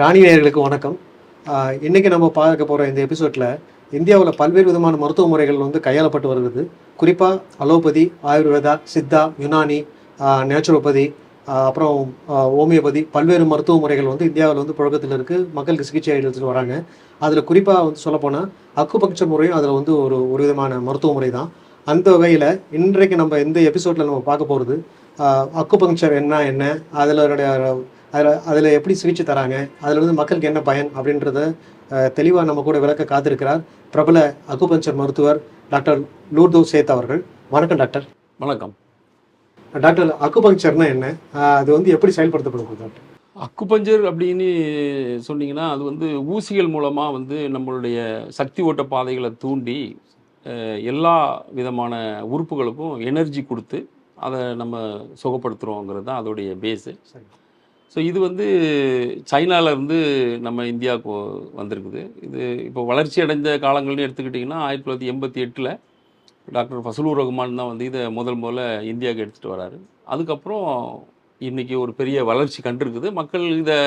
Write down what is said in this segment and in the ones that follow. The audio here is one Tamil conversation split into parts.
ராணி நேயர்களுக்கு வணக்கம். இன்றைக்கி நம்ம பார்க்க போகிற இந்த எபிசோடில் இந்தியாவில் பல்வேறு விதமான மருத்துவ முறைகள் வந்து கையாளப்பட்டு வருகிறது. குறிப்பாக அலோபதி ஆயுர்வேதா சித்தா யுனானி நேச்சுரோபதி அப்புறம் ஹோமியோபதி பல்வேறு மருத்துவ முறைகள் வந்து இந்தியாவில் வந்து புழக்கத்தில் இருக்குது மக்களுக்கு சிகிச்சை எடுத்துகிட்டு வராங்க. அதில் குறிப்பாக வந்து சொல்லப்போனால் அக்குபங்க்சர் முறையும் அதில் வந்து ஒரு ஒரு விதமான மருத்துவ முறை தான். அந்த வகையில் இன்றைக்கு நம்ம எந்த எபிசோடில் நம்ம பார்க்க போகிறது அக்குபங்க்சர் என்ன என்ன? அதில் அதில் அதில் எப்படி சிகிச்சை தராங்க? அதில் வந்து மக்களுக்கு என்ன பயன்? அப்படின்றத தெளிவாக நம்ம கூட விளக்க காத்திருக்கிறார் பிரபல அக்குபஞ்சர் மருத்துவர் டாக்டர் லூர்தோ சேத் அவர்கள். வணக்கம் டாக்டர். வணக்கம். டாக்டர் அக்குபங்க்சர்னா என்ன? அது வந்து எப்படி செயல்படுத்தப்படுது டாக்டர்? அக்குபஞ்சர் அப்படின்னு சொன்னீங்கன்னா அது வந்து ஊசிகள் மூலமாக வந்து நம்மளுடைய சக்தி ஓட்ட பாதைகளை தூண்டி எல்லா விதமான உறுப்புகளுக்கும் எனர்ஜி கொடுத்து அதை நம்ம சுகப்படுத்துகிறோங்கிறது தான் அதோடைய பேஸு சரி. ஸோ இது வந்து சைனாவிலேருந்து நம்ம இந்தியாவுக்கு வந்திருக்குது. இது இப்போ வளர்ச்சி அடைந்த காலங்கள்னு எடுத்துக்கிட்டிங்கன்னா ஆயிரத்தி தொள்ளாயிரத்தி எண்பத்தி எட்டில் டாக்டர் ஃபசலூர் ரகுமான் தான் வந்து இதை முதல் முதல்ல இந்தியாவுக்கு எடுத்துகிட்டு வராரு. அதுக்கப்புறம் இன்றைக்கி ஒரு பெரிய வளர்ச்சி கண்டிருக்குது. மக்கள் இதை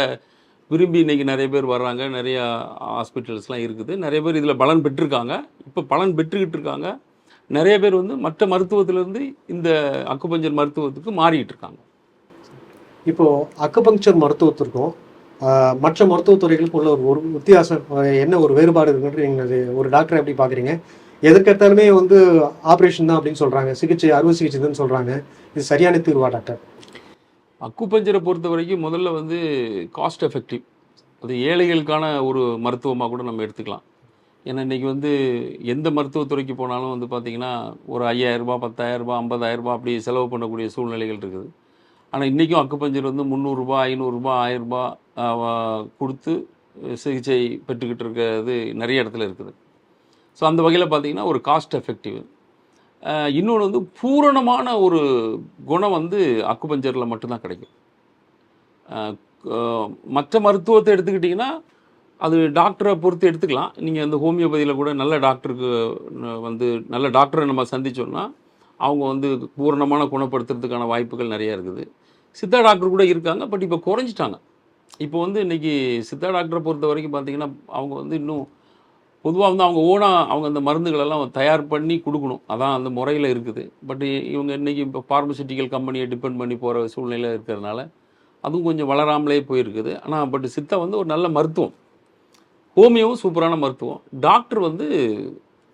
விரும்பி இன்றைக்கி நிறைய பேர் வர்றாங்க. நிறையா ஹாஸ்பிட்டல்ஸ்லாம் இருக்குது. நிறைய பேர் இதில் பலன் பெற்றிருக்காங்க. இப்போ பலன் பெற்றுக்கிட்டு இருக்காங்க. நிறைய பேர் வந்து மற்ற மருத்துவத்திலேருந்து இந்த அக்குபஞ்சர் மருத்துவத்துக்கு மாறிக்கிட்டு இருக்காங்க. இப்போது அக்குபங்க்சர் மருத்துவத்திற்கும் மற்ற மருத்துவத்துறைகளுக்கும் உள்ள ஒரு ஒரு வித்தியாசம் என்ன ஒரு வேறுபாடு இருக்குன்றது நீங்கள் ஒரு டாக்டரை எப்படி பார்க்குறீங்க? எதுக்கெடுத்தாலுமே வந்து ஆப்ரேஷன் தான் அப்படின்னு சொல்கிறாங்க சிகிச்சை அறுவை சிகிச்சை தான் சொல்கிறாங்க இது சரியான தீர்வா டாக்டர்? அக்குபஞ்சரை பொறுத்த வரைக்கும் முதல்ல வந்து காஸ்ட் எஃபெக்டிவ் அது ஏழைகளுக்கான ஒரு மருத்துவமாக கூட நம்ம எடுத்துக்கலாம். ஏன்னா இன்றைக்கி வந்து எந்த மருத்துவத்துறைக்கு போனாலும் வந்து பார்த்திங்கன்னா ஒரு ஐயாயிரரூபா பத்தாயிரரூபா ஐம்பதாயிரரூபா அப்படி செலவு பண்ணக்கூடிய சூழ்நிலைகள் இருக்குது. ஆனால் இன்றைக்கும் அக்குப்பஞ்சர் வந்து முந்நூறுரூபா ஐநூறுரூபா ஆயிரரூபா கொடுத்து சிகிச்சை பெற்றுக்கிட்டு இருக்கிறது நிறைய இடத்துல இருக்குது. ஸோ அந்த வகையில் பார்த்திங்கன்னா ஒரு காஸ்ட் எஃபெக்டிவ் இன்னொன்று வந்து பூரணமான ஒரு குணம் வந்து அக்குபஞ்சரில் மட்டும்தான் கிடைக்கும். மற்ற மருத்துவத்தை எடுத்துக்கிட்டிங்கன்னா அது டாக்டரை பொறுத்து எடுத்துக்கலாம். நீங்கள் அந்த ஹோமியோபதியில் கூட நல்ல டாக்டருக்கு வந்து நல்ல டாக்டரை நம்ம சந்திச்சோன்னா அவங்க வந்து பூரணமான குணப்படுத்துறதுக்கான வாய்ப்புகள் நிறைய இருக்குது. சித்தா டாக்டர் கூட இருக்காங்க பட் இப்போ குறைஞ்சிட்டாங்க. இப்போ வந்து இன்றைக்கி சித்தா டாக்டரை பொறுத்த வரைக்கும் பார்த்தீங்கன்னா அவங்க வந்து இன்னும் பொதுவாக வந்து அவங்க ஓனாக அவங்க அந்த மருந்துகளெல்லாம் தயார் பண்ணி கொடுக்கணும். அதான் அந்த முறையில் இருக்குது. பட் இவங்க இன்றைக்கி இப்போ பார்மசிட்டிக்கல் கம்பெனியை டிபெண்ட் பண்ணி போகிற சூழ்நிலை இருக்கிறதுனால அதுவும் கொஞ்சம் வளராமலே போயிருக்குது. ஆனால் பட் சித்தா வந்து ஒரு நல்ல மருத்துவம். ஹோமியோவும் சூப்பரான மருத்துவம். டாக்டர் வந்து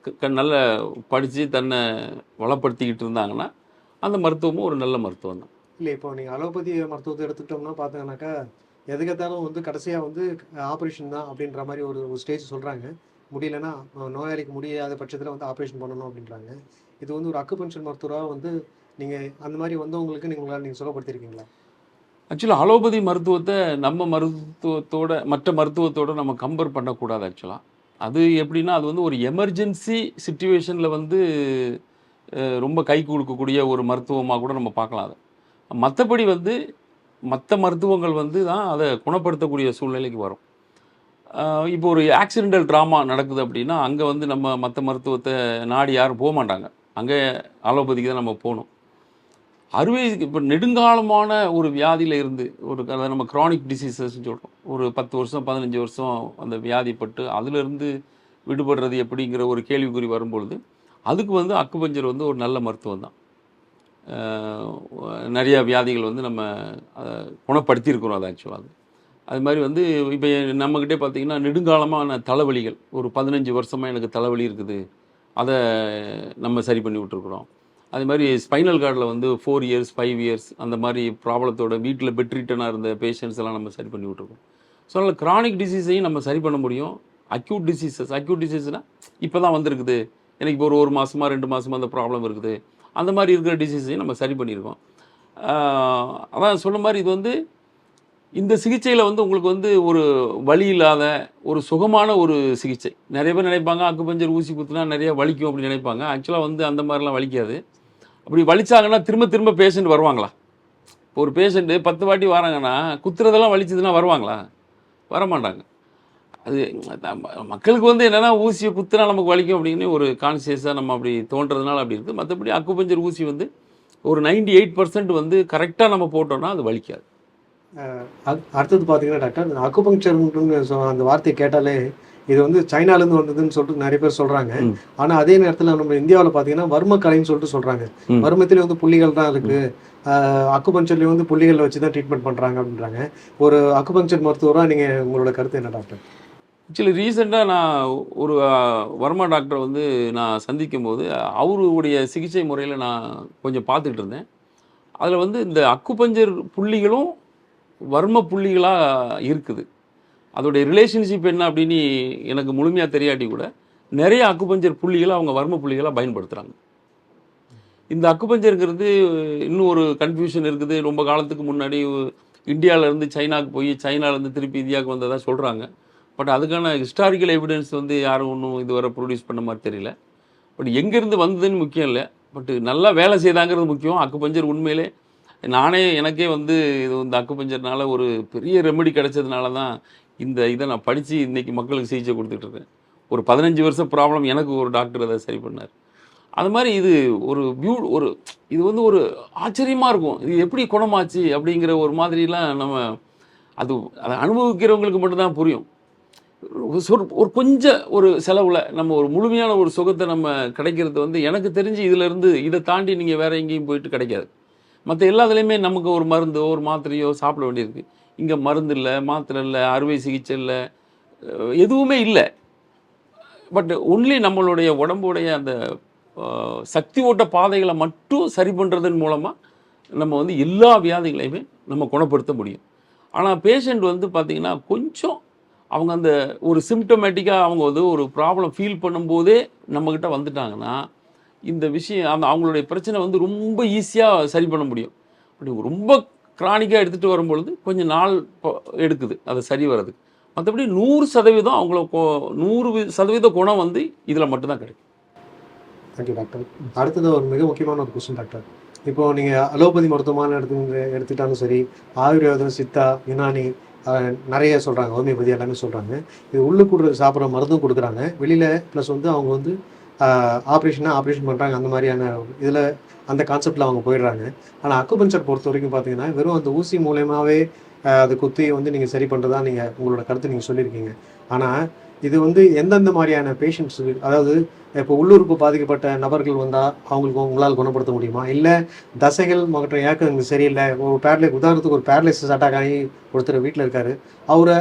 க- க- நல்ல படித்து தன்னை வளப்படுத்திக்கிட்டு இருந்தாங்கன்னா அந்த மருத்துவமும் ஒரு நல்ல மருத்துவம் தான் இல்லை இப்போ நீங்கள் அலோபதி மருத்துவத்தை எடுத்துக்கிட்டோம்னா பார்த்தீங்கன்னாக்கா எதுக்கத்தாலும் வந்து கடைசியாக வந்து ஆப்ரேஷன் தான் அப்படின்ற மாதிரி ஒரு ஒரு ஸ்டேஜ் சொல்கிறாங்க முடியலன்னா நோயாளிக்கு முடியாத பட்சத்தில் வந்து ஆப்ரேஷன் பண்ணணும் அப்படின்றாங்க. இது வந்து ஒரு அக்குபென்ஷன் மருத்துவராக வந்து நீங்கள் அந்த மாதிரி வந்தவங்களுக்கு நீங்கள் உங்களால் நீங்கள் சொல்லப்படுத்திருக்கீங்களா ஆக்சுவலாக அலோபதி மருத்துவத்தை நம்ம மருத்துவத்தோட மற்ற மருத்துவத்தோட நம்ம கம்பேர் பண்ணக்கூடாது ஆக்சுவலாக அது எப்படின்னா அது வந்து ஒரு எமர்ஜென்சி சுச்சுவேஷனில் வந்து ரொம்ப கை கொடுக்கக்கூடிய ஒரு மருத்துவமாக கூட நம்ம பார்க்கலாம் அதை. மற்றபடி வந்து மற்ற மருத்துவங்கள் வந்து தான் அதை குணப்படுத்தக்கூடிய சூழ்நிலைக்கு வரும். இப்போ ஒரு ஆக்சிடென்டல் ட்ராமா நடக்குது அப்படின்னா அங்கே வந்து நம்ம மற்ற மருத்துவத்தை நாடி யாரும் போக மாட்டாங்க. அங்கே அலோபதிக்கு தான் நம்ம போகணும். அறுவை இப்போ நெடுங்காலமான ஒரு வியாதியில் இருந்து ஒரு அதை நம்ம க்ரானிக் டிசீசஸ்ன்னு சொல்கிறோம் ஒரு பத்து வருஷம் பதினஞ்சு வருஷம் அந்த வியாதிப்பட்டு அதிலிருந்து விடுபடுறது எப்படிங்கிற ஒரு கேள்விக்குறி வரும்பொழுது அதுக்கு வந்து அக்குபஞ்சர் வந்து ஒரு நல்ல மருத்துவம் தான். நிறைய வியாதிகள் வந்து நம்ம அதை குணப்படுத்தியிருக்கிறோம் அது ஆக்சுவலாக அது மாதிரி வந்து இப்போ நம்மக்கிட்டே பார்த்தீங்கன்னா நெடுங்காலமான தலைவலிகள் ஒரு பதினஞ்சு வருஷமாக எனக்கு தலைவலி இருக்குது. அதை நம்ம சரி பண்ணி விட்டுருக்குறோம். அது மாதிரி ஸ்பைனல் கார்டில் வந்து ஃபோர் இயர்ஸ் ஃபைவ் இயர்ஸ் அந்த மாதிரி ப்ராப்ளத்தோட வீட்டில் பெட்ரீட்டனாக இருந்த பேஷண்ட்ஸ் எல்லாம் நம்ம சரி பண்ணி விட்ருக்கோம் ஸோ அதனால் க்ரானிக் டிசீஸையும் நம்ம சரி பண்ண முடியும். அக்யூட் டிசீசஸ் அக்யூட் டிசீஸ்னால் இப்போ தான் வந்திருக்குது. எனக்கு இப்போ ஒரு ஒரு மாதமாக ரெண்டு மாதமாக அந்த ப்ராப்ளம் இருக்குது. அந்த மாதிரி இருக்கிற டிசீஸையும் நம்ம சரி பண்ணியிருக்கோம். அதான் சொன்ன மாதிரி இது வந்து இந்த சிகிச்சையில் வந்து உங்களுக்கு வந்து ஒரு வலி இல்லாத ஒரு சுகமான ஒரு சிகிச்சை. நிறைய பேர் நினைப்பாங்க அக்குபஞ்சர் ஊசி குத்துனா நிறைய வலிக்கும் அப்படின்னு நினைப்பாங்க. ஆக்சுவலாக வந்து அந்த மாதிரிலாம் வலிக்காது. அப்படி வலிச்சாங்கன்னா திரும்ப திரும்ப பேஷண்ட் வருவாங்களா? இப்போ ஒரு பேஷண்ட்டு பத்து வாட்டி வராங்கன்னா குத்துறதெல்லாம் வலிச்சதுன்னா வருவாங்களா? வரமாட்டாங்க. அது மக்களுக்கு வந்து என்னென்னா ஊசியை குத்துனா நமக்கு வலிக்கும் அப்படின்னு ஒரு கான்சியஸாக நம்ம அப்படி தோன்றதுனால அப்படி இருக்குது. மற்றபடி அக்குபஞ்சர் ஊசி வந்து ஒரு 98% எயிட் பர்சன்ட் வந்து கரெக்டாக நம்ம போட்டோம்னா அது வலிக்காது. அடுத்தது பார்த்தீங்கன்னா டாக்டர் அக்குபங்க்சர்னு அந்த வார்த்தையை கேட்டாலே இது வந்து சைனாலேருந்து வந்ததுன்னு சொல்லிட்டு நிறைய பேர் சொல்றாங்க. ஆனா அதே நேரத்தில் நம்ம இந்தியாவில் பார்த்தீங்கன்னா வர்ம கலைன்னு சொல்லிட்டு சொல்றாங்க. வர்மத்திலே வந்து புள்ளிகள் தான் இருக்கு. அக்குபங்க்சர்லேயும் வந்து புள்ளிகளை வச்சு தான் ட்ரீட்மெண்ட் பண்றாங்க அப்படின்றாங்க. ஒரு அக்குபங்க்சர் மருத்துவராக நீங்க உங்களோட கருத்து என்ன டாக்டர் ஆக்சுவலி ரீசெண்டாக நான் ஒரு வர்மா டாக்டரை வந்து நான் சந்திக்கும் போது அவருடைய சிகிச்சை முறையில் நான் கொஞ்சம் பார்த்துக்கிட்டு இருந்தேன். அதில் வந்து இந்த அக்குபஞ்சர் புள்ளிகளும் வர்ம புள்ளிகளாக இருக்குது. அதோடைய ரிலேஷன்ஷிப் என்ன அப்படின்னு எனக்கு முழுமையாக தெரியாட்டி கூட நிறைய அக்குபஞ்சர் புள்ளிகளை அவங்க வர்ம புள்ளிகளாக பயன்படுத்துகிறாங்க இந்த அக்குபஞ்சருங்கிறது இன்னும் ஒரு கன்ஃபியூஷன் இருக்குது. ரொம்ப காலத்துக்கு முன்னாடி இந்தியாவிலேருந்து சைனாவுக்கு சைனாக்கு போய் சைனாலேருந்து திருப்பி இந்தியாவுக்கு வந்ததாக சொல்கிறாங்க பட் அதுக்கான ஹிஸ்டாரிக்கல் எவிடன்ஸ் வந்து யாரும் ஒன்றும் இதுவரை ப்ரொடியூஸ் பண்ண மாதிரி தெரியல. பட் எங்கேருந்து வந்ததுன்னு முக்கியம் இல்லை. பட் நல்லா வேலை செய்தாங்கிறது முக்கியம். அக்குப்பஞ்சர் உண்மையிலே நானே எனக்கே வந்து இது இந்த அக்குப்பஞ்சர்னால ஒரு பெரிய ரெமெடி கிடைச்சதுனால தான் இந்த இதை நான் படித்து இன்றைக்கி மக்களுக்கு சிகிச்சை கொடுத்துட்ருக்கேன் ஒரு பதினஞ்சு வருஷம் ப்ராப்ளம் எனக்கு ஒரு டாக்டர் அதை சரி பண்ணார். அது மாதிரி இது ஒரு பியூ ஒரு இது வந்து ஒரு ஆச்சரியமாக இருக்கும். இது எப்படி குணமாச்சு அப்படிங்கிற ஒரு மாதிரிலாம் நம்ம அது அதை அனுபவிக்கிறவங்களுக்கு மட்டும்தான் புரியும். ஒரு ஒரு கொஞ்சம் ஒரு செலவில் நம்ம ஒரு முழுமையான ஒரு சுகத்தை நம்ம கிடைக்கிறது வந்து எனக்கு தெரிஞ்சு இதிலேருந்து இதை தாண்டி நீங்கள் வேறு எங்கேயும் போயிட்டு கிடைக்காது. மற்ற எல்லாத்துலேயுமே நமக்கு ஒரு மருந்தோ ஒரு மாத்திரையோ சாப்பிட வேண்டியிருக்கு. இங்கே மருந்து இல்லை மாத்திரை இல்லை அறுவை சிகிச்சை இல்லை எதுவுமே இல்லை. பட் ஒன்லி நம்மளுடைய உடம்புடைய அந்த சக்தி ஓட்ட பாதைகளை மட்டும் சரி பண்ணுறதன் மூலமாக நம்ம வந்து எல்லா வியாதிகளையுமே நம்ம குணப்படுத்த முடியும். ஆனால் பேஷண்ட் வந்து பார்த்திங்கன்னா கொஞ்சம் அவங்க அந்த ஒரு சிம்டமேட்டிக்காக அவங்க வந்து ஒரு ப்ராப்ளம் ஃபீல் பண்ணும்போதே நம்மக்கிட்ட வந்துட்டாங்கன்னா இந்த விஷயம் அந்த அவங்களுடைய பிரச்சனை வந்து ரொம்ப ஈஸியாக சரி பண்ண முடியும். அப்படி ரொம்ப கிரானிக்காக எடுத்துகிட்டு வரும்பொழுது கொஞ்சம் நாள் எடுக்குது அது சரி வர்றதுக்கு. மற்றபடி நூறு சதவீதம் அவங்கள நூறு சதவீத குணம் வந்து இதில் மட்டும்தான் கிடைக்கும். தேங்க்யூ டாக்டர் அடுத்தது ஒரு மிக முக்கியமான ஒரு கொஸ்டின் டாக்டர் இப்போது நீங்கள் அலோபதி மருத்துவமான எடுத்து எடுத்துட்டாலும் சரி ஆயுர்வேதம் சித்தா யுனானி நிறைய சொல்கிறாங்க ஹோமியோபதி எல்லாமே சொல்கிறாங்க இது உள்ளுக்குள்ள சாப்பிட்ற மருந்தும் கொடுக்குறாங்க. வெளியில் ப்ளஸ் வந்து அவங்க வந்து ஆப்ரேஷனாக ஆப்ரேஷன் பண்ணுறாங்க அந்த மாதிரியான இதில் அந்த கான்செப்டில் அவங்க போயிடுறாங்க. ஆனால் அக்குபஞ்சர் பொறுத்த வரைக்கும் பார்த்தீங்கன்னா வெறும் அந்த ஊசி மூலயமாவே அது குத்தி வந்து நீங்கள் சரி பண்ணுறதா நீங்கள் உங்களோட கருத்து நீங்கள் சொல்லியிருக்கீங்க. ஆனால் இது வந்து எந்தெந்த மாதிரியான பேஷண்ட்ஸ் அதாவது இப்போ உள்ளூருக்கு பாதிக்கப்பட்ட நபர்கள் வந்தால் அவங்களுக்கு உங்களால் குணப்படுத்த முடியுமா? இல்லை தசைகள் மற்றும் ஏக்கம் சரியில்லை ஒரு பேரலை உதாரணத்துக்கு ஒரு பேரலைசிஸ் அட்டாக் ஆகி ஒருத்தர் வீட்டில் இருக்கார் அவரை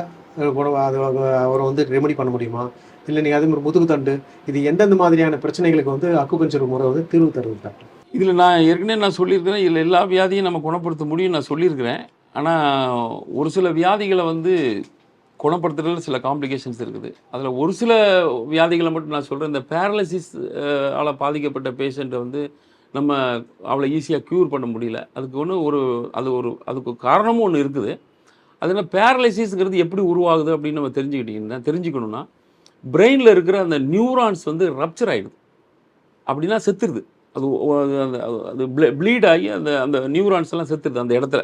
குண- அது அவரை வந்து ரெமெடி பண்ண முடியுமா? இல்லை நீங்கள் அதே மாதிரி முதுகுத்தண்டு இது எந்தெந்த மாதிரியான பிரச்சனைகளுக்கு வந்து அக்குபஞ்சர் முறை வந்து தீர்வு தருது டாக்டர்? இதில் நான் ஏற்கனவே நான் சொல்லியிருக்கிறேன் இதில் எல்லா வியாதியும் நம்ம குணப்படுத்த முடியும் நான் சொல்லியிருக்கிறேன். ஆனால் ஒரு சில வியாதிகளை வந்து குணப்படுத்துறதுல சில காம்ப்ளிகேஷன்ஸ் இருக்குது. அதில் ஒரு சில வியாதிகளை மட்டும் நான் சொல்கிறேன் இந்த பேரலிசிஸ் ஆல் பாதிக்கப்பட்ட பேஷண்ட்டை வந்து நம்ம அவளை ஈஸியாக க்யூர் பண்ண முடியல. அதுக்கு ஒன்று ஒரு அது ஒரு அதுக்கு காரணமும் ஒன்று இருக்குது. அது என்ன பேரலைசிஸ்ங்கிறது எப்படி உருவாகுது அப்படின்னு நம்ம தெரிஞ்சுக்கிட்டிங்கன்னா தெரிஞ்சுக்கணுன்னா பிரெயினில் இருக்கிற அந்த நியூரான்ஸ் வந்து ரப்சர் ஆகிடுது அப்படின்னா செத்துருது. அது அது அந்த அது ப்ளீட் ஆகி அந்த அந்த நியூரான்ஸ் எல்லாம் செத்துருது அந்த இடத்துல.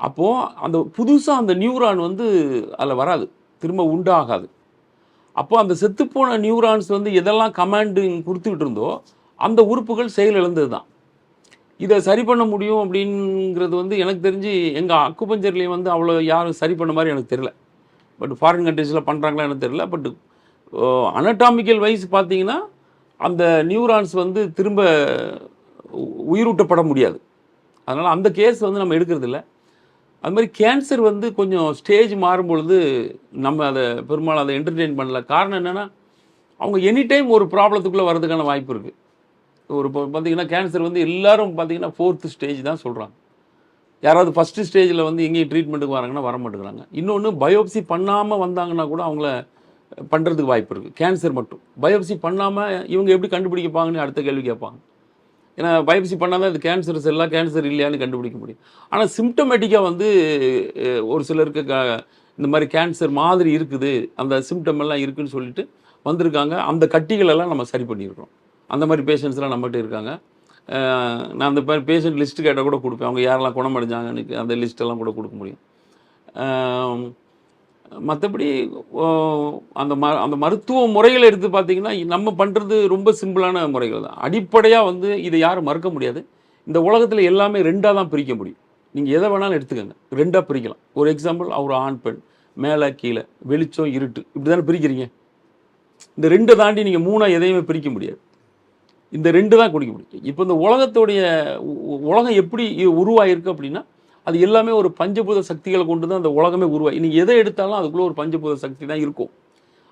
அப்போது அந்த புதுசாக அந்த நியூரான் வந்து அதில் வராது. திரும்ப உண்டாகாது. அப்போ அந்த செத்துப்போன நியூரான்ஸ் வந்து எதெல்லாம் கமாண்டிங் கொடுத்துக்கிட்டு இருந்தோ அந்த உறுப்புகள் செயலிழந்தது தான் இதை சரி பண்ண முடியும் அப்படிங்கிறது வந்து எனக்கு தெரிஞ்சு எங்கள் அக்குபஞ்சர்லேயும் வந்து அவ்வளோ யாரும் சரி பண்ண மாதிரி எனக்கு தெரில பட் ஃபாரின் கண்ட்ரீஸில் பண்ணுறாங்களா எனக்கு தெரில பட் அனட்டாமிக்கல் வைஸ் பார்த்தீங்கன்னா அந்த நியூரான்ஸ் வந்து திரும்ப உ- உயிரூட்டப்பட முடியாது. அதனால் அந்த கேஸ் வந்து நம்ம எடுக்கிறதில்ல அது மாதிரி கேன்சர் வந்து கொஞ்சம் ஸ்டேஜ் மாறும்பொழுது நம்ம அதை பெரும்பாலும் அதை என்டர்டெயின் பண்ணல. காரணம் என்னென்னா அவங்க எனி டைம் ஒரு ப்ராப்ளத்துக்குள்ளே வரதுக்கான வாய்ப்பு இருக்குது ஒரு இப்போ பார்த்தீங்கன்னா கேன்சர் வந்து எல்லாரும் பார்த்தீங்கன்னா ஃபோர்த்து ஸ்டேஜ் தான் சொல்கிறாங்க யாராவது ஃபஸ்ட்டு ஸ்டேஜில் வந்து எங்கேயும் ட்ரீட்மெண்ட்டுக்கு வராங்கன்னா வர மாட்டேங்கிறாங்க. இன்னொன்று பயோப்சி பண்ணாமல் வந்தாங்கன்னா கூட அவங்கள பண்ணுறதுக்கு வாய்ப்பு இருக்குது கேன்சர் மட்டும். பயோப்சி பண்ணாமல் இவங்க எப்படி கண்டுபிடிக்கப்பாங்கன்னு அடுத்த கேள்வி கேட்பாங்க. ஏன்னா பயோப்சி பண்ணால் தான் இது கேன்சர் செல்லா கேன்சர் இல்லையான்னு கண்டுபிடிக்க முடியும். ஆனால் சிம்டமேட்டிக்காக வந்து ஒரு சிலருக்கு க இந்த மாதிரி கேன்சர் மாதிரி இருக்குது. அந்த சிம்டம் எல்லாம் இருக்குதுன்னு சொல்லிட்டு வந்திருக்காங்க. அந்த கட்டிகளெல்லாம் நம்ம சரி பண்ணியிருக்கிறோம் அந்த மாதிரி பேஷண்ட்ஸ்லாம் நம்மகிட்ட இருக்காங்க. நான் அந்த மாதிரி பேஷண்ட் லிஸ்ட்டு கேட்டால் கூட கொடுப்பேன். அவங்க யாரெல்லாம் குணமடைஞ்சாங்கன்னு அந்த லிஸ்ட்டெல்லாம் கூட கொடுக்க முடியும். மற்றபடி அந்த ம அந்த மருத்துவ முறைகள் எடுத்து பார்த்தீங்கன்னா நம்ம பண்ணுறது ரொம்ப சிம்பிளான முறைகள் தான். அடிப்படையாக வந்து இதை யாரும் மறுக்க முடியாது. இந்த உலகத்தில் எல்லாமே ரெண்டாக தான் பிரிக்க முடியும். நீங்கள் எதை வேணாலும் எடுத்துக்கோங்க. ரெண்டாக பிரிக்கலாம். ஒரு எக்ஸாம்பிள் அவர் ஆண் பெண். மேலே கீழே. வெளிச்சம் இருட்டு. இப்படி தானே பிரிக்கிறீங்க? இந்த ரெண்டை தாண்டி நீங்கள் மூணாக எதையுமே பிரிக்க முடியாது. இந்த ரெண்டு தான் குடிக்க முடியும். இப்போ இந்த உலகத்துடைய உலகம் எப்படி உருவாகிருக்கு அப்படின்னா அது எல்லாமே ஒரு பஞ்சபூத சக்திகளை கொண்டு தான் அந்த உலகமே உருவாகி நீங்கள் எதை எடுத்தாலும் அதுக்குள்ளே ஒரு பஞ்சபூத சக்தி தான் இருக்கும்.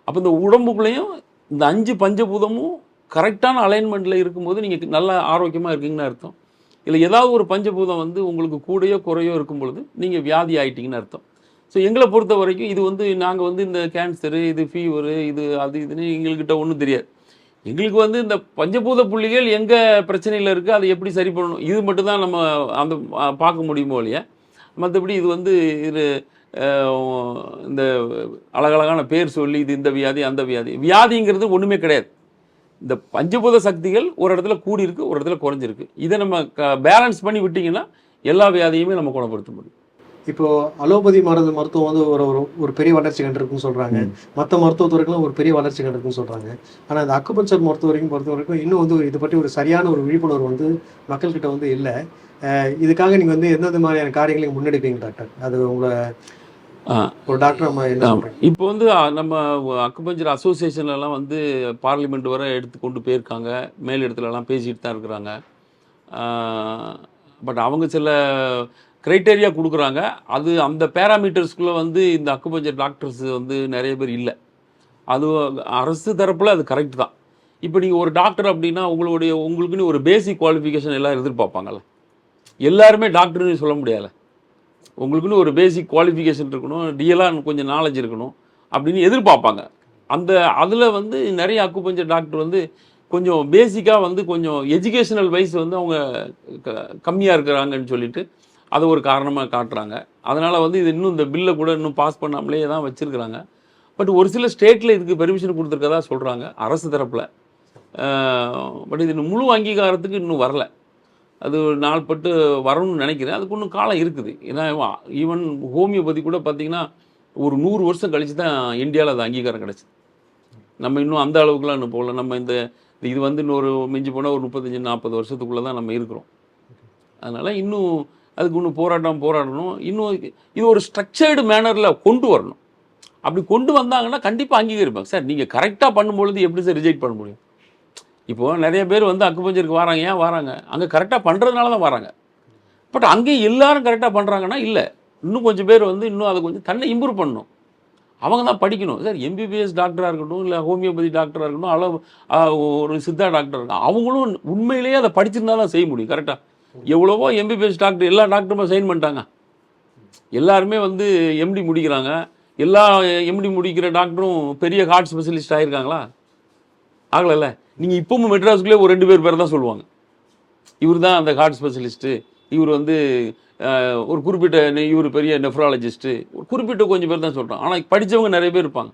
அப்போ இந்த உடம்புக்குள்ளேயும் இந்த அஞ்சு பஞ்சபூதமும் கரெக்டான அலைன்மெண்ட்டில் இருக்கும்போது நீங்கள் நல்லா ஆரோக்கியமாக இருக்கீங்கன்னு அர்த்தம். இல்லை ஏதாவது ஒரு பஞ்சபூதம் வந்து உங்களுக்கு கூடயோ குறையோ இருக்கும் பொழுது நீங்கள் வியாதி ஆகிட்டீங்கன்னு அர்த்தம். ஸோ எங்களை பொறுத்த வரைக்கும் இது வந்து நாங்கள் வந்து இந்த கேன்சரு இது ஃபீவரு இது அது இதுன்னு எங்கள்கிட்ட ஒன்றும் தெரியாது. எங்களுக்கு வந்து இந்த பஞ்சபூத புள்ளிகள் எங்கே பிரச்சனையில் இருக்குது அதை எப்படி சரி பண்ணணும்? இது மட்டும்தான் நம்ம அந்த பார்க்க முடியுமோ இல்லையா? மற்றபடி இது வந்து இது இந்த அழகழகான பேர் சொல்லி இது இந்த வியாதி அந்த வியாதி. வியாதிங்கிறது ஒன்றுமே கிடையாது. இந்த பஞ்சபூத சக்திகள் ஒரு இடத்துல கூடியிருக்கு ஒரு இடத்துல குறைஞ்சிருக்கு. இதை நம்ம பேலன்ஸ் பண்ணி விட்டிங்கன்னா எல்லா வியாதியுமே நம்ம குணப்படுத்த முடியும். இப்போ அலோபதி மருந்து மருத்துவம் வந்து ஒரு ஒரு ஒரு பெரிய வளர்ச்சி கண்டிருக்குன்னு சொல்றாங்க. மற்ற மருத்துவத்துறைகளும் ஒரு பெரிய வளர்ச்சி கண்டிருக்குன்னு சொல்றாங்க. ஆனா இந்த அக்குபஞ்சர் மருத்துவ வரைக்கும் பொறுத்த வரைக்கும் இன்னும் வந்து இது பற்றி ஒரு சரியான ஒரு விழிப்புணர்வு வந்து மக்கள்கிட்ட வந்து இல்லை. இதுக்காக நீங்க வந்து எந்தெந்த மாதிரியான காரியங்களை முன்னெடுப்பீங்க டாக்டர்? அது உங்களை. ஒரு டாக்டர் இப்போ வந்து நம்ம அக்குபஞ்சர் அசோசியேஷன்லலாம் வந்து பார்லிமெண்ட் வரை எடுத்து கொண்டு போயிருக்காங்க. மேல் இடத்துலலாம் பேசிட்டு தான் இருக்கிறாங்க. பட் அவங்க சில க்ரைட்டேரியா கொடுக்குறாங்க. அது அந்த பேராமீட்டர்ஸ்குள்ளே வந்து இந்த அக்குபஞ்சர் டாக்டர்ஸ் வந்து நிறைய பேர் இல்லை. அது அரசு தரப்பில் அது கரெக்ட் தான். இப்போ நீங்கள் ஒரு டாக்டர் அப்படின்னா உங்களுடைய உங்களுக்குன்னு ஒரு பேசிக் குவாலிஃபிகேஷன் எல்லாம் எதிர்பார்ப்பாங்கல்ல. எல்லாருமே டாக்டர்னு சொல்ல முடியாது உங்களுக்குன்னு ஒரு பேசிக் குவாலிஃபிகேஷன் இருக்கணும். டிஎலாக கொஞ்சம் நாலேஜ் இருக்கணும் அப்படின்னு எதிர்பார்ப்பாங்க. அந்த அதில் வந்து நிறைய அக்குபஞ்சர் டாக்டர் வந்து கொஞ்சம் பேசிக்காக வந்து கொஞ்சம் எஜுகேஷனல் வைஸ் வந்து அவங்க கம்மியாக இருக்கிறாங்கன்னு சொல்லிட்டு அதை ஒரு காரணமாக காட்டுறாங்க. அதனால் வந்து இது இன்னும் இந்த பில்லை கூட இன்னும் பாஸ் பண்ணாமலே தான் வச்சுருக்கிறாங்க. பட் ஒரு சில ஸ்டேட்டில் இதுக்கு பெர்மிஷன் கொடுத்துருக்கதா சொல்கிறாங்க அரசு தரப்பில். பட் இது இன்னும் முழு அங்கீகாரத்துக்கு இன்னும் வரல. அது நாள்பட்டு வரணும்னு நினைக்கிறேன். அதுக்கு இன்னும் காலம் இருக்குது. ஏன்னா ஈவன் ஹோமியோபதி கூட பார்த்திங்கன்னா ஒரு நூறு வருஷம் கழித்து தான் இந்தியாவில் அது அங்கீகாரம் கிடச்சிது. நம்ம இன்னும் அந்த அளவுக்குலாம் இன்னும் போகல. நம்ம இந்த இது வந்து இன்னொரு மிஞ்சி போனால் ஒரு முப்பத்தஞ்சு நாற்பது வருஷத்துக்குள்ளே தான் நம்ம இருக்கிறோம். அதனால் இன்னும் அதுக்கு இன்னும் போராட்டம் போராடணும். இன்னும் இது- ஒரு ஸ்ட்ரக்சர்டு மேனரில் கொண்டு வரணும். அப்படி கொண்டு வந்தாங்கன்னா கண்டிப்பாக அங்கீகரிப்பாங்க. சார் நீங்கள் கரெக்டாக பண்ணும்பொழுது எப்படி சார் ரிஜெக்ட் பண்ண முடியும்? இப்போ நிறைய பேர் வந்து அக்குபஞ்சருக்கு வராங்க. ஏன் வராங்க? அங்கே கரெக்டாக பண்ணுறதுனால தான் வராங்க. பட் அங்கேயும் எல்லாரும் கரெக்டாக பண்ணுறாங்கன்னா இல்லை. இன்னும் கொஞ்சம் பேர் வந்து இன்னும் அதை கொஞ்சம் தன்னை இம்ப்ரூவ் பண்ணணும். அவங்க தான் படிக்கணும். சார் எம்பிபிஎஸ் டாக்டராக இருக்கட்டும் இல்லை ஹோமியோபதி டாக்டராக இருக்கட்டும் அளவு ஒரு சித்தா டாக்டர் இருக்கட்டும் அவங்களும் உண்மையிலேயே அதை படிச்சிருந்தா தான் செய்ய முடியும். கரெக்டாக எவ்வளவோ எம்பிபிஎஸ் டாக்டர் எல்லா டாக்டருமே சைன் பண்ணிட்டாங்க. எல்லாருமே வந்து எம்டி முடிக்கிறாங்க. எல்லா எம்டி முடிக்கிற டாக்டரும் பெரிய ஹார்ட் ஸ்பெஷலிஸ்ட் ஆகிருக்காங்களா ஆகலைல்ல. நீங்கள் இப்போவும் மெட்ராஸ்க்குள்ளே ஒரு ரெண்டு பேர் பேர் தான் சொல்லுவாங்க. இவர் தான் அந்த ஹார்ட் ஸ்பெஷலிஸ்ட்டு இவர் வந்து ஒரு குறிப்பிட்ட இவர் பெரிய நெஃப்ராலஜிஸ்ட்டு ஒரு குறிப்பிட்ட கொஞ்சம் பேர் தான் சொல்கிறோம் ஆனால் படித்தவங்க நிறைய பேர் இருப்பாங்க.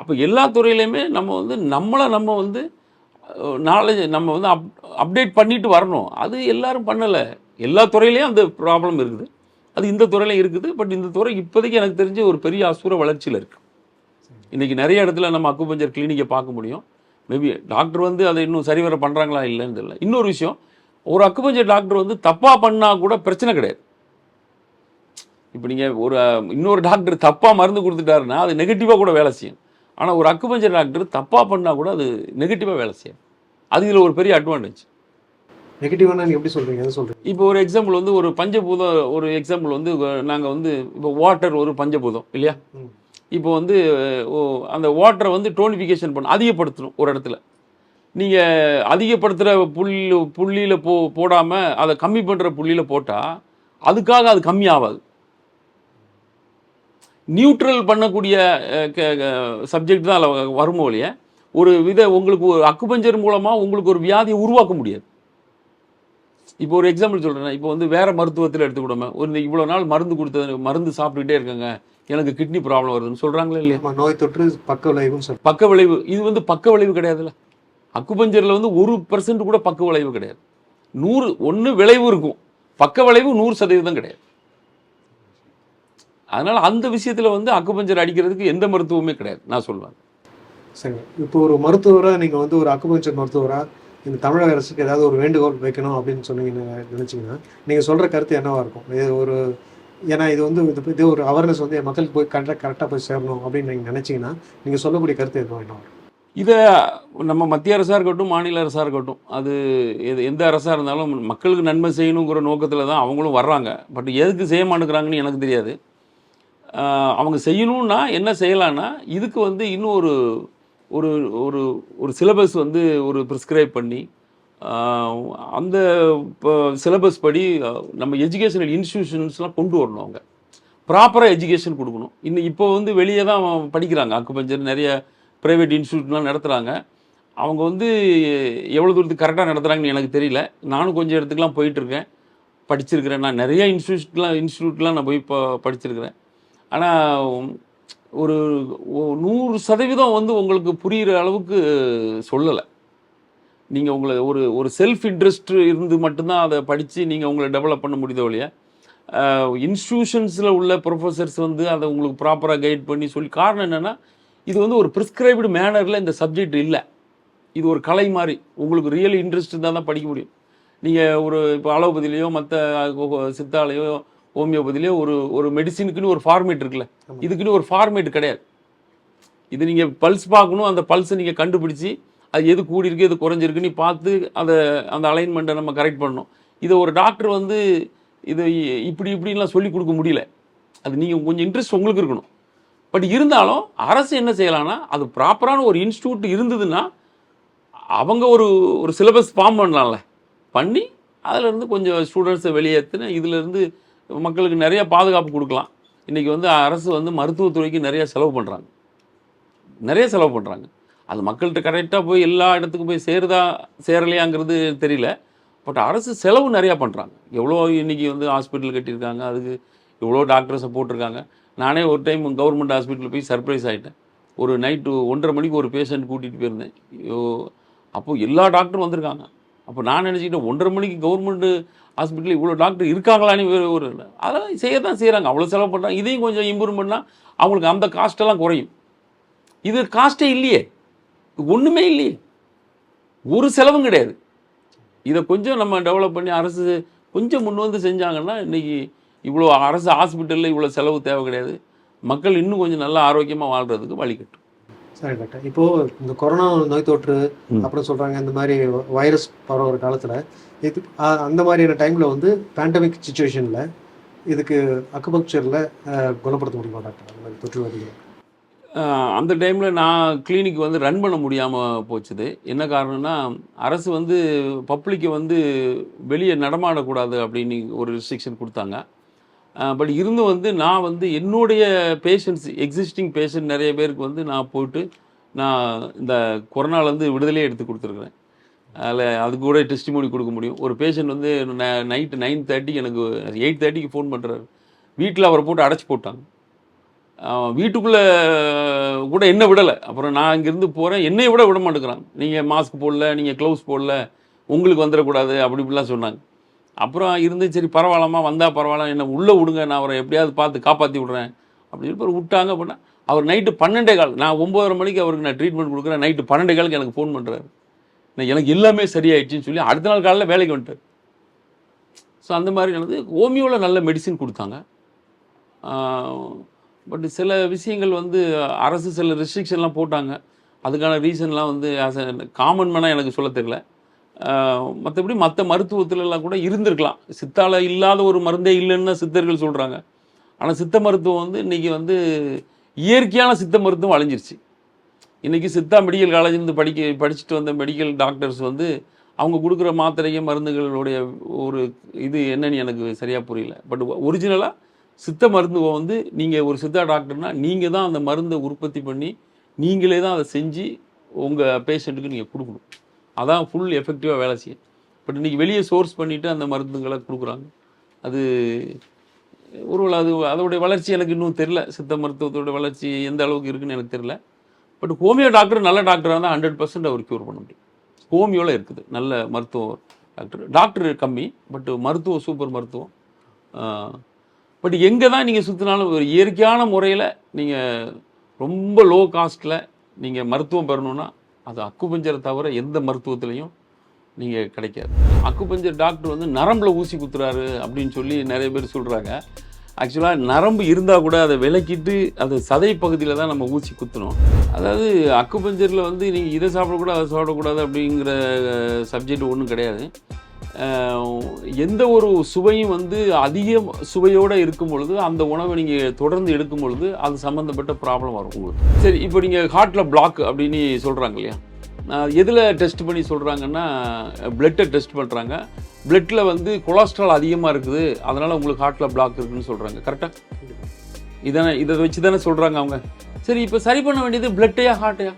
அப்போ எல்லா துறையிலையுமே நம்ம வந்து நம்மளை நம்ம வந்து நாலேஜ் நம்ம வந்து அப் அப்டேட் பண்ணிட்டு வரணும். அது எல்லாரும் பண்ணலை. எல்லா துறையிலையும் அந்த ப்ராப்ளம் இருக்குது. அது இந்த துறையிலையும் இருக்குது. பட் இந்த துறை இப்போதைக்கு எனக்கு தெரிஞ்சு ஒரு பெரிய அசுர வளர்ச்சியில் இருக்குது இன்றைக்கி நிறைய இடத்துல நம்ம அக்குபஞ்சர் கிளினிக்கை பார்க்க முடியும். மேபி டாக்டர் வந்து அதை இன்னும் சரிவர பண்ணுறாங்களா இல்லைன்னு தெரியல. இன்னொரு விஷயம் ஒரு அக்குபஞ்சர் டாக்டர் வந்து தப்பாக பண்ணால் கூட பிரச்சனை கிடையாது. இப்போ நீங்கள் ஒரு இன்னொரு டாக்டர் தப்பாக மருந்து கொடுத்துட்டாருன்னா அது நெகட்டிவாக கூட வேலை செய்யும். ஆனால் ஒரு அக்குபஞ்சர் டாக்டர் தப்பாக பண்ணால் கூட அது நெகட்டிவாக வேலை செய்யும் அது இதில் ஒரு பெரிய அட்வான்டேஜ். நெகட்டிவான நீங்க எப்படி சொல்றீங்க? எதை சொல்றீங்க? இப்போ ஒரு எக்ஸாம்பிள் வந்து ஒரு பஞ்சபூதம் ஒரு எக்ஸாம்பிள் வந்து நாங்கள் வந்து இப்போ வாட்டர் ஒரு பஞ்சபூதம் இல்லையா. இப்போ வந்து அந்த வாட்டரை வந்து டோனிஃபிகேஷன் பண்ண அதிகப்படுத்தணும் ஒரு இடத்துல. நீங்கள் அதிகப்படுத்துகிற புள்ளி புள்ளியில் போ போடாமல் அதை கம்மி பண்ணுற புள்ளியில் போட்டால் அதுக்காக அது கம்மி ஆகாது நியூட்ரல் பண்ணக்கூடிய சப்ஜெக்ட் தான் அதில் வருமோ இல்லையா ஒரு வித உங்களுக்கு ஒரு அக்குபஞ்சர் மூலமாக உங்களுக்கு ஒரு வியாதியை உருவாக்க முடியாது. இப்போ ஒரு எக்ஸாம்பிள் சொல்கிறேன் இப்போ வந்து வேற மருத்துவத்தில் எடுத்துக்கிட்டோமே ஒரு இவ்வளோ நாள் மருந்து கொடுத்தது மருந்து சாப்பிட்டுக்கிட்டே இருக்கேங்க. எனக்கு கிட்னி ப்ராப்ளம் வருதுன்னு சொல்கிறாங்களே இல்லையா? நோய் தொற்று பக்க விளைவுன்னு சொல்றேன் பக்க விளைவு இது வந்து பக்க விளைவு கிடையாதுல்ல. அக்குபஞ்சரில் வந்து ஒரு பர்சன்ட் கூட பக்க விளைவு கிடையாது. நூறு ஒன்று விளைவு இருக்கும். பக்க விளைவு நூறு சதவீதம் கிடையாது. அதனால் அந்த விஷயத்தில் வந்து அக்குபஞ்சர் அடிக்கிறதுக்கு எந்த மருத்துவமே கிடையாது. நான் சொல்லுவேன் சரி இப்போ ஒரு மருத்துவரா நீங்க வந்து ஒரு அக்குபஞ்சர் மருத்துவரா இந்த தமிழக அரசுக்கு ஏதாவது ஒரு வேண்டுகோள் வைக்கணும் அப்படின்னு சொன்னீங்கன்னு நினச்சிங்கன்னா நீங்கள் சொல்கிற கருத்து என்னவா இருக்கும்? இது ஒரு ஏன்னா இது வந்து இது இது ஒரு அவேர்னஸ் வந்து மக்களுக்கு போய் கரெக்டாக கரெக்டாக போய் சேரணும் அப்படின்னு நீங்கள் நினச்சிங்கன்னா நீங்கள் சொல்லக்கூடிய கருத்து எதுவும் என்ன இதை நம்ம மத்திய அரசாக இருக்கட்டும் மாநில அரசாக இருக்கட்டும் அது எது எந்த அரசாக இருந்தாலும் மக்களுக்கு நன்மை செய்யணுங்கிற நோக்கத்தில் தான் அவங்களும் வர்றாங்க. பட் எதுக்கு செய்ய மாட்டேங்கிறாங்கன்னு எனக்கு தெரியாது. அவங்க செய்யணும்னா என்ன செய்யலான்னா இதுக்கு வந்து இன்னும் ஒரு ஒரு ஒரு ஒரு சிலபஸ் வந்து ஒரு ப்ரிஸ்கிரைப் பண்ணி அந்த இப்போ சிலபஸ் படி நம்ம எஜுகேஷனல் இன்ஸ்டிடியூஷன்ஸ்லாம் கொண்டு வரணும் அவங்க. ப்ராப்பராக எஜுகேஷன் கொடுக்கணும். இன்னும் இப்போ வந்து வெளியே தான் படிக்கிறாங்க. அக்குபஞ்சர் நிறைய ப்ரைவேட் இன்ஸ்டியூட்லாம் நடத்துகிறாங்க அவங்க வந்து எவ்வளோ தூரத்துக்கு கரெக்டாக நடத்துகிறாங்கன்னு எனக்கு தெரியல. நானும் கொஞ்சம் இடத்துக்குலாம் போயிட்டுருக்கேன் படிச்சிருக்கிறேன். நான் நிறைய இன்ஸ்டியூட்லாம் இன்ஸ்டியூட்லாம் நான் போய் இப்போ படிச்சிருக்கிறேன். ஆனால் ஒரு நூறு சதவீதம் வந்து உங்களுக்கு புரிகிற அளவுக்கு சொல்லலை. நீங்கள் உங்களை ஒரு ஒரு செல்ஃப் இன்ட்ரெஸ்ட் இருந்து மட்டும்தான் அதை படித்து நீங்கள் உங்களை டெவலப் பண்ண முடியுதோ இல்லையா? இன்ஸ்டியூஷன்ஸில் உள்ள ப்ரொஃபஸர்ஸ் வந்து அதை உங்களுக்கு ப்ராப்பராக கைட் பண்ணி சொல்லி காரணம் என்னென்னா இது வந்து ஒரு ப்ரிஸ்கிரைப்டு மேனரில் இந்த சப்ஜெக்ட் இல்லை. இது ஒரு கலை மாதிரி உங்களுக்கு ரியல் இன்ட்ரெஸ்ட் இருந்தால் தான் படிக்க முடியும். நீங்கள் ஒரு இப்போ அலோபதியிலையோ மற்ற சித்தாலையோ ஹோமியோபதிலேயோ ஒரு ஒரு மெடிசினுக்குன்னு ஒரு ஃபார்மேட் இருக்குல்ல. இதுக்குன்னு ஒரு ஃபார்மேட் கிடையாது. இது நீங்கள் பல்ஸ் பார்க்கணும் அந்த பல்ஸை நீங்கள் கண்டுபிடிச்சி அது எது கூடியிருக்கு எது குறைஞ்சிருக்குன்னு பார்த்து அதை அந்த அலைன்மெண்ட்டை நம்ம கரெக்ட் பண்ணணும். இதை ஒரு டாக்டர் வந்து இதை இப்படி இப்படின்லாம் சொல்லி கொடுக்க முடியல. அது நீங்கள் கொஞ்சம் இன்ட்ரெஸ்ட் உங்களுக்கு இருக்கணும். பட் இருந்தாலும் அரசு என்ன செய்யலாம்னா அது ப்ராப்பரான ஒரு இன்ஸ்டியூட் இருந்ததுன்னா அவங்க ஒரு ஒரு சிலபஸ் ஃபார்ம் பண்ணலாம்ல. பண்ணி அதிலிருந்து கொஞ்சம் ஸ்டூடெண்ட்ஸை வெளியேற்றின இதிலிருந்து மக்களுக்கு நிறைய பாதுகாப்பு கொடுக்கலாம். இன்றைக்கி வந்து அரசு வந்து மருத்துவத்துறைக்கு நிறைய செலவு பண்ணுறாங்க நிறைய செலவு பண்ணுறாங்க அது மக்கள்கிட்ட கரெக்டாக போய் எல்லா இடத்துக்கும் போய் சேருதா சேரலையாங்கிறது தெரியல. பட் அரசு செலவு நிறையா பண்ணுறாங்க எவ்வளோ இன்றைக்கி வந்து ஹாஸ்பிட்டல் கட்டியிருக்காங்க அதுக்கு எவ்வளோ டாக்டர்ஸை போட்டிருக்காங்க. நானே ஒரு டைம் கவர்மெண்ட் ஹாஸ்பிட்டலில் போய் சர்ப்ரைஸ் ஆகிட்டேன் ஒரு நைட்டு ஒன்றரை மணிக்கு ஒரு பேஷண்ட் கூட்டிகிட்டு போயிருந்தேன். ஐயோ அப்போது எல்லா டாக்டரும் வந்திருக்காங்க. அப்போ நான் நினச்சிக்கிட்டேன் ஒன்றரை மணிக்கு கவர்மெண்ட்டு ஹாஸ்பிட்டலில் இவ்வளோ டாக்டர் இருக்காங்களான்னு ஒரு இல்லை. அதெல்லாம் செய்ய தான் செய்கிறாங்க அவ்வளோ செலவு பண்ணுறாங்க இதையும் கொஞ்சம் இம்ப்ரூவ் பண்ணால் அவங்களுக்கு அந்த காஸ்ட்டெல்லாம் குறையும். இது காஸ்ட்டே இல்லையே. ஒன்றுமே இல்லையே. ஒரு செலவும் கிடையாது. இதை கொஞ்சம் நம்ம டெவலப் பண்ணி அரசு கொஞ்சம் முன் வந்து செஞ்சாங்கன்னா இன்னைக்கு இவ்வளோ அரசு ஹாஸ்பிட்டலில் இவ்வளோ செலவு தேவை கிடையாது. மக்கள் இன்னும் கொஞ்சம் நல்லா ஆரோக்கியமாக வாழ்கிறதுக்கு வழிகட்டும். சரி டாக்டர் இப்போ இந்த கொரோனா நோய் தொற்று. அப்புறம் சொல்றாங்க இந்த மாதிரி வைரஸ் பரவுற காலத்துல இது அந்த மாதிரியான டைம்ல வந்து பேண்டமிக் சுச்சுவேஷன்ல இதுக்கு அக்குபங்க்சர்ல குணப்படுத்த முடியுமா டாக்டர் அந்த மாதிரி தொற்றுவாதிகள் ஆஹ் அந்த டைமில் நான் கிளினிக் வந்து ரன் பண்ண முடியாமல் போச்சுது. என்ன காரணம்னா அரசு வந்து பப்ளிக்கை வந்து வெளியே நடமாடக்கூடாது அப்படின்னு ஒரு ரெஸ்ட்ரிக்ஷன் கொடுத்தாங்க. பட் இருந்தும் வந்து நான் வந்து என்னுடைய பேஷண்ட்ஸ் எக்ஸிஸ்டிங் பேஷண்ட் நிறைய பேருக்கு வந்து நான் போயிட்டு நான் இந்த கொரோனாலேருந்து விடுதலையே எடுத்து கொடுத்துருக்குறேன். அதில் அதுக்கு கூட டெஸ்டிமோனி கொடுக்க முடியும். ஒரு பேஷண்ட் வந்து நைட்டு நைன் தேர்ட்டிக்கு எனக்கு எயிட் தேர்ட்டிக்கு ஃபோன் பண்ணுறாரு வீட்டில் அவரை போட்டு அடைச்சி போட்டாங்க. வீட்டுக்குள்ளே கூட என்ன விடலை. அப்புறம் நான் இங்கேருந்து போகிறேன் என்னையை விட விட மாட்டேங்கிறான் நீங்கள் மாஸ்க் போடல நீங்கள் க்ளவுஸ் போடல உங்களுக்கு வந்துடக்கூடாது அப்படி இப்படிலாம் சொன்னாங்க. அப்புறம் இருந்து சரி பரவாயில்லம்மா வந்தால் பரவாயில்ல என்னை உள்ளே விடுங்க நான் அவரை எப்படியாவது பார்த்து காப்பாற்றி விட்றேன். அப்படின்னு சொல்லி விட்டாங்க அப்படின்னா அவர் நைட்டு பன்னெண்டே கால் நான் ஒம்பதரை மணிக்கு அவருக்கு நான் ட்ரீட்மெண்ட் கொடுக்குறேன் நைட்டு பன்னெண்டே காலுக்கு எனக்கு ஃபோன் பண்ணுறாரு நான் எனக்கு எல்லாமே சரியாயிடுச்சுன்னு சொல்லி அடுத்த நாள் காலையில் வேலைக்கு வந்துட்டார். ஸோ அந்த மாதிரி நடந்து ஹோமியோவில் நல்ல மெடிசின் கொடுத்தாங்க. பட் சில விஷயங்கள் வந்து அரசு சில ரெஸ்ட்ரிக்ஷன்லாம் போட்டாங்க. அதுக்கான ரீசன்லாம் வந்து ஆஸ் காமன் மேனாக எனக்கு சொல்ல தெரியல. மற்றபடி மற்ற மருத்துவத்திலலாம் கூட இருந்திருக்கலாம். சித்தால இல்லாத ஒரு மருந்தே இல்லைன்னு சித்தர்கள் சொல்கிறாங்க ஆனால் சித்த மருத்துவம் வந்து இன்றைக்கி வந்து இயற்கையான சித்த மருத்துவம் அழிஞ்சிருச்சு. இன்றைக்கி சித்தா மெடிக்கல் காலேஜ்லேருந்து படிக்க படிச்சுட்டு வந்த மெடிக்கல் டாக்டர்ஸ் வந்து அவங்க கொடுக்குற மாத்திரைங்க மருந்துகளுடைய ஒரு இது என்னன்னு எனக்கு சரியாக புரியல. பட் ஒரிஜினலாக சித்த மருந்துவம் வந்து நீங்கள் ஒரு சித்தா டாக்டர்னால் நீங்கள் தான் அந்த மருந்தை உற்பத்தி பண்ணி நீங்களே தான் அதை செஞ்சு உங்கள் பேஷண்ட்டுக்கு நீங்கள் கொடுக்கணும். அதான் ஃபுல் எஃபெக்டிவாக வேலை செய்யும். பட் இன்றைக்கி வெளியே சோர்ஸ் பண்ணிவிட்டு அந்த மருந்துங்களை கொடுக்குறாங்க. அது ஒருவேளை அது அதோடைய வளர்ச்சி எனக்கு இன்னும் தெரில சித்த மருத்துவத்தோட வளர்ச்சி எந்த அளவுக்கு இருக்குன்னு எனக்கு தெரில பட் ஹோமியோ டாக்டர் நல்ல டாக்டராக இருந்தால் ஹண்ட்ரட் பர்சன்ட் அவர் க்யூர் பண்ண முடியும். ஹோமியோவில் இருக்குது. நல்ல மருத்துவம் டாக்டர். டாக்டர் கம்மி பட் மருத்துவம் சூப்பர் மருத்துவம். பட் எங்கே தான் நீங்கள் சுற்றினாலும் ஒரு இயற்கையான முறையில் நீங்கள் ரொம்ப லோ காஸ்ட்டில் நீங்கள் மருத்துவம் பெறணுன்னா அது அக்குபஞ்சரை தவிர எந்த மருத்துவத்திலையும் நீங்கள் கிடைக்காது. அக்குபஞ்சர் டாக்டர் வந்து நரம்பில் ஊசி குத்துறாரு அப்படின்னு சொல்லி நிறைய பேர் சொல்கிறாங்க ஆக்சுவலாக நரம்பு இருந்தால் கூட அதை விலக்கிட்டு அது சதை பகுதியில் தான் நம்ம ஊசி குத்தணும். அதாவது அக்குபஞ்சரில் வந்து நீங்கள் இதை சாப்பிடக்கூடாது அதை சாப்பிடக்கூடாது அப்படிங்கிற சப்ஜெக்ட் ஒன்றும் கிடையாது. எந்த ஒரு சுவையும் வந்து அதிக சுவையோடு இருக்கும் பொழுது அந்த உணவை நீங்கள் தொடர்ந்து எடுக்கும் பொழுது அது சம்மந்தப்பட்ட ப்ராப்ளம் வரும் உங்களுக்கு. சரி இப்போ நீங்கள் ஹார்ட்டில் பிளாக் அப்படின்னு சொல்கிறாங்க இல்லையா? எதில் டெஸ்ட் பண்ணி சொல்கிறாங்கன்னா பிளட்டை டெஸ்ட் பண்ணுறாங்க பிளட்டில் வந்து கொலஸ்ட்ரால் அதிகமாக இருக்குது அதனால் உங்களுக்கு ஹார்ட்டில் பிளாக் இருக்குன்னு சொல்கிறாங்க கரெக்டாக இதானே இதை வச்சு தானே சொல்கிறாங்க அவங்க. சரி இப்போ சரி பண்ண வேண்டியது பிளட்டையா ஹார்ட்டையா